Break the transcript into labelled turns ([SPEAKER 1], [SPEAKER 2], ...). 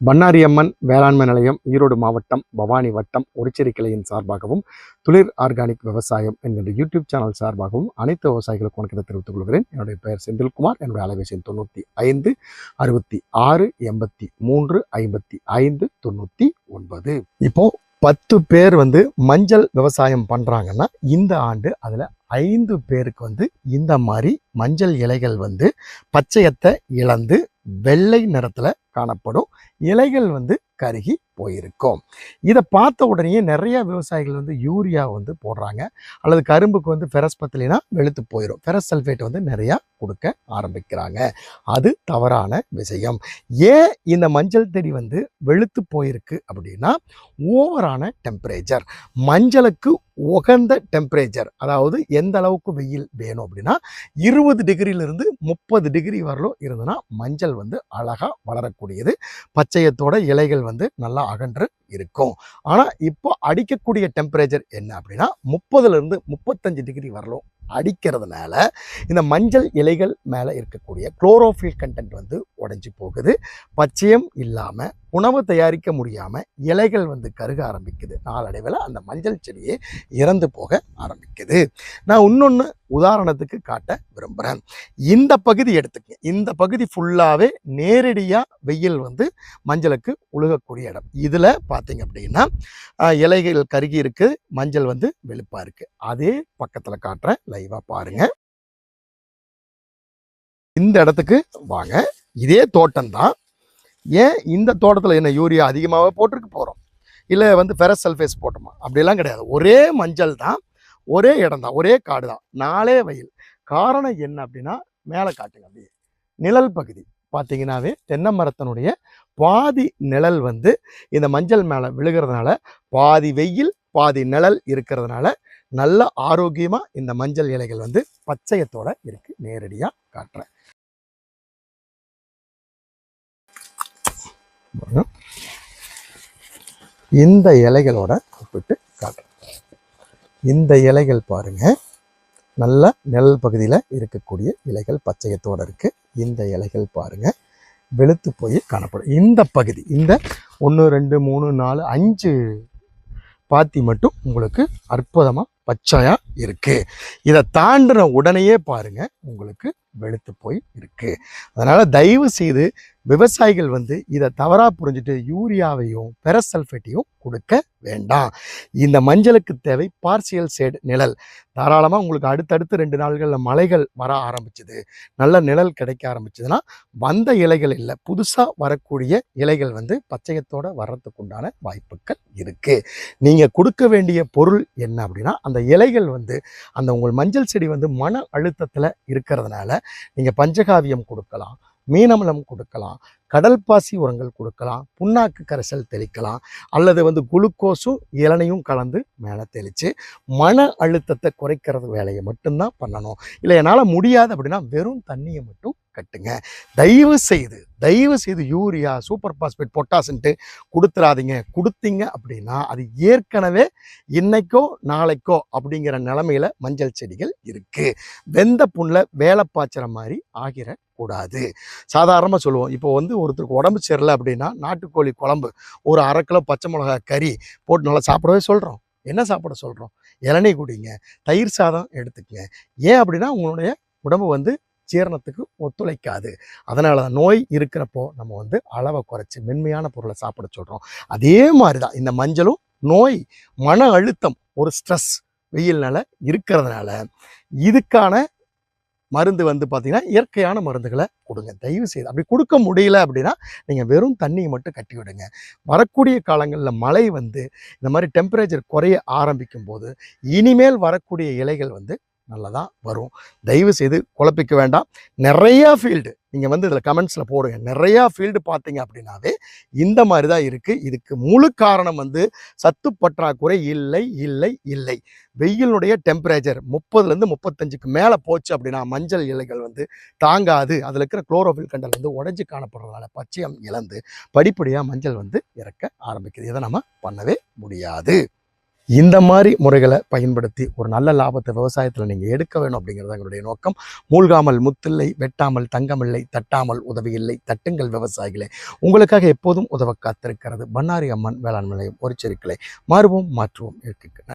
[SPEAKER 1] பன்னாரியம்மன் வேளாண்மை நிலையம் ஈரோடு மாவட்டம் பவானி வட்டம் ஒருச்சேரி கிளையின் சார்பாகவும் துளிர் ஆர்கானிக் விவசாயம் என்கின்ற யூடியூப் சேனல் சார்பாகவும் அனைத்து விவசாயிகளுக்கும் வணக்கத்தை தெரிவித்துக் கொள்கிறேன். என்னுடைய பெயர் செந்தில்குமார். என்னுடைய அலைவரிசை தொண்ணூற்றி ஐந்து அறுபத்தி ஆறு எண்பத்தி மூன்று ஐம்பத்தி ஐந்து தொண்ணூற்றி ஒன்பது. இப்போ பத்து பேர் வந்து மஞ்சள் விவசாயம் பண்ணுறாங்கன்னா இந்த ஆண்டு அதில் ஐந்து பேருக்கு வந்து இந்த மாதிரி மஞ்சள் இலைகள் வந்து பச்சையத்தை இழந்து வெள்ளை நிறத்தில் காணப்படும். இலைகள் வந்து கருகி போயிருக்கும். இதை பார்த்த உடனேயே நிறைய விவசாயிகள் வந்து யூரியா வந்து போடுறாங்க. அல்லது கரும்புக்கு வந்து ஃபெரஸ் பத்திலினா வெளுத்து போயிடும் ஃபெரஸ் சல்ஃபேட் வந்து நிறையா கொடுக்க ஆரம்பிக்கிறாங்க. அது தவறான விஷயம். ஏன் இந்த மஞ்சள் செடி வந்து வெளுத்து போயிருக்கு அப்படின்னா ஓவரான டெம்பரேச்சர் மஞ்சளுக்கு உகந்த டெம்பரேச்சர் அதாவது எந்த அளவுக்கு வெயில் வேணும் அப்படின்னா இருபது டிகிரியிலிருந்து முப்பது டிகிரி வரலும் இருந்ததுன்னா மஞ்சள் வந்து அழகாக வளரக்கூடியது. பச்சையத்தோட இலைகள் வந்து நல்லா அகன்று இருக்கும். ஆனால் இப்போ அடிக்கக்கூடிய டெம்பரேச்சர் என்ன அப்படின்னா முப்பதுலேருந்து முப்பத்தஞ்சு டிகிரி வரலும் அடிக்கிறதுனால இந்த மஞ்சள் இலைகள் மேலே இருக்கக்கூடிய குளோரோஃபில் கண்டென்ட் வந்து உடஞ்சி போகுது. பச்சையம் இல்லாமல் உணவு தயாரிக்க முடியாமல் இலைகள் வந்து கருக ஆரம்பிக்குது. நாளடைவில் அந்த மஞ்சள் செடியே இறந்து போக ஆரம்பிக்குது. நான் இன்னொன்று உதாரணத்துக்கு காட்ட விரும்புகிறேன் இந்த பகுதி எடுத்துக்கங்க. இந்த பகுதி ஃபுல்லாகவே நேரடியாக வெயில் வந்து மஞ்சளுக்கு உழுகக்கூடிய இடம். இதில் பார்த்தீங்க அப்படின்னா இலைகள் கருகி இருக்கு மஞ்சள் வந்து வெளுப்பாக இருக்கு. அதே பக்கத்தில் காட்டுறேன் லைவாக பாருங்க. இந்த இடத்துக்கு வாங்க. இதே தோட்டம் தான் ஏன் இந்த தோட்டத்தில் என்ன யூரியா அதிகமாகவே போட்டிருக்கு போகிறோம் இல்லை வந்து ஃபெரஸ் சல்ஃபேஸ் போட்டோமா? அப்படிலாம் கிடையாது. ஒரே மஞ்சள் தான் ஒரே இடம் தான் ஒரே காடு தான் நாளே வயல். காரணம் என்ன அப்படின்னா மேலே காட்டுங்க அப்படியே. நிழல் பகுதி. பார்த்தீங்கன்னாவே தென்னை மரத்தினுடைய பாதி நிழல் வந்து இந்த மஞ்சள் மேலே விழுகிறதுனால பாதி வெயில் பாதி நிழல் இருக்கிறதுனால நல்ல ஆரோக்கியமாக இந்த மஞ்சள் இலைகள் வந்து பச்சையத்தோட இருக்குது நேரடியாக காட்டுறேன். இந்த இலைகளோட ஒப்பிட்டு காட்டுறேன். இந்த இலைகள் பாருங்கள் நல்ல நிழல் பகுதியில் இருக்கக்கூடிய இலைகள் பச்சையத்தோடு இருக்குது இந்த இலைகள் பாருங்கள் வெளுத்து போய் காணப்படும். இந்த பகுதி இந்த ஒன்று ரெண்டு மூணு நாலு அஞ்சு பாத்தி மட்டும் உங்களுக்கு அற்புதமாக பச்சையாக இருக்குது இதை தாண்டின உடனேயே பாருங்கள் உங்களுக்கு வெளுத்து போய் இருக்கு. அதனால தயவு செய்து விவசாயிகள் வந்து இதை தவறாக புரிஞ்சுட்டு யூரியாவையும் பெரசல்ஃபேட்டையும் கொடுக்க வேண்டாம். இந்த மஞ்சளுக்கு தேவை பார்சியல் சேடு நிழல். தாராளமாக உங்களுக்கு அடுத்தடுத்து ரெண்டு நாள்களில் மலைகள் வர ஆரம்பிச்சுது. நல்ல நிழல் கிடைக்க ஆரம்பிச்சதுன்னா வந்த இலைகள் இல்லை புதுசாக வரக்கூடிய இலைகள் வந்து பச்சையத்தோட வர்றதுக்கு உண்டான வாய்ப்புகள் இருக்கு. நீங்கள் கொடுக்க வேண்டிய பொருள் என்ன அப்படின்னா அந்த இலைகள் வந்து அந்த உங்கள் மஞ்சள் செடி வந்து மன அழுத்தத்தில் இருக்கிறதுனால நீங்கள் பஞ்சகாவியம் கொடுக்கலாம் மீனமலம் கொடுக்கலாம் கடல் பாசி உரங்கள் கொடுக்கலாம் புண்ணாக்கு கரைசல் தெளிக்கலாம் அல்லது வந்து குளுக்கோஸும் இளனையும் கலந்து மேலே தெளித்து மன அழுத்தத்தை குறைக்கிறது வேலையை மட்டும்தான் பண்ணணும். இல்லை என்னால் முடியாது அப்படின்னா வெறும் தண்ணியை மட்டும் கட்டுங்க. தயவு செய்து தயவு செய்து யூரியா சூப்பர் பாஸ்பேட் பொட்டாசுன்ட்டு கொடுத்துறாதீங்க. கொடுத்தீங்க அப்படின்னா அது ஏற்கனவே இன்னைக்கோ நாளைக்கோ அப்படிங்கிற நிலமையில மஞ்சள் செடிகள் இருக்கு. வெந்த புண்ணில் வேலை பாய்ச்சுற மாதிரி ஆகிடக்கூடாது சாதாரணமாக சொல்லுவோம். இப்போ வந்து ஒருத்தருக்கு உடம்பு சரியில்லை அப்படின்னா நாட்டுக்கோழி குழம்பு ஒரு அரை கிலோ பச்சை மிளகா கறி போட்டு நல்லா சாப்பிடவே சொல்கிறோம் என்ன சாப்பிட சொல்கிறோம் இளநீ குடிங்க. தயிர் சாதம் எடுத்துக்கங்க. ஏன் அப்படின்னா உங்களுடைய உடம்பு வந்து ஜீரணத்துக்கு ஒத்துழைக்காது. அதனால தான் நோய் இருக்கிறப்போ நம்ம வந்து அளவை குறைச்சி மென்மையான பொருளை சாப்பிட சொல்கிறோம் அதே மாதிரி தான் இந்த மஞ்சளும் நோய் மன அழுத்தம் ஒரு ஸ்ட்ரெஸ் வெயில்னால இருக்கிறதுனால இதுக்கான மருந்து வந்து பார்த்தீங்கன்னா இயற்கையான மருந்துகளை கொடுங்க. தயவு செய்து அப்படி கொடுக்க முடியல அப்படின்னா நீங்கள் வெறும் தண்ணியை மட்டும் கட்டி விடுங்க. வரக்கூடிய காலங்களில் மழை வந்து இந்த மாதிரி டெம்பரேச்சர் குறைய ஆரம்பிக்கும் போது இனிமேல் வரக்கூடிய இலைகள் வந்து நல்லதாக வரும். தயவு செய்து குழப்பிக்க வேண்டாம். நிறையா ஃபீல்டு நீங்கள் வந்து இதில் கமெண்ட்ஸில் போடுங்க. நிறையா ஃபீல்டு பார்த்தீங்க அப்படின்னாவே இந்த மாதிரி தான் இருக்குது இதுக்கு முழு காரணம் வந்து சத்து பற்றாக்குறை இல்லை இல்லை இல்லை. வெயிலுடைய டெம்பரேச்சர் முப்பதுலேருந்து முப்பத்தஞ்சுக்கு மேலே போச்சு அப்படின்னா மஞ்சள் இலைகள் வந்து தாங்காது. அதில் இருக்கிற குளோரோஃபில் கண்டல் வந்து உடஞ்சி காணப்படுறதுனால பச்சையம் இழந்து படிப்படியாக மஞ்சள் வந்து இறக்க ஆரம்பிக்குது. இதை நம்ம பண்ணவே முடியாது. இந்த மாதிரி முறைகளை பயன்படுத்தி ஒரு நல்ல லாபத்தை விவசாயத்தில் நீங்கள் எடுக்க வேணும் அப்படிங்கிறது எங்களுடைய நோக்கம். மூழ்காமல் முத்தில்லை வெட்டாமல் தங்கமில்லை தட்டாமல் உதவியில்லை தட்டுங்கள் விவசாயிகளே. உங்களுக்காக எப்போதும் உதவ காத்திருக்கிறது பண்ணாரி அம்மன் வேளாண் நிலையம் ஒரு செருக்களை மாறுவோம் மாற்றுவோம் இயற்கைக்கு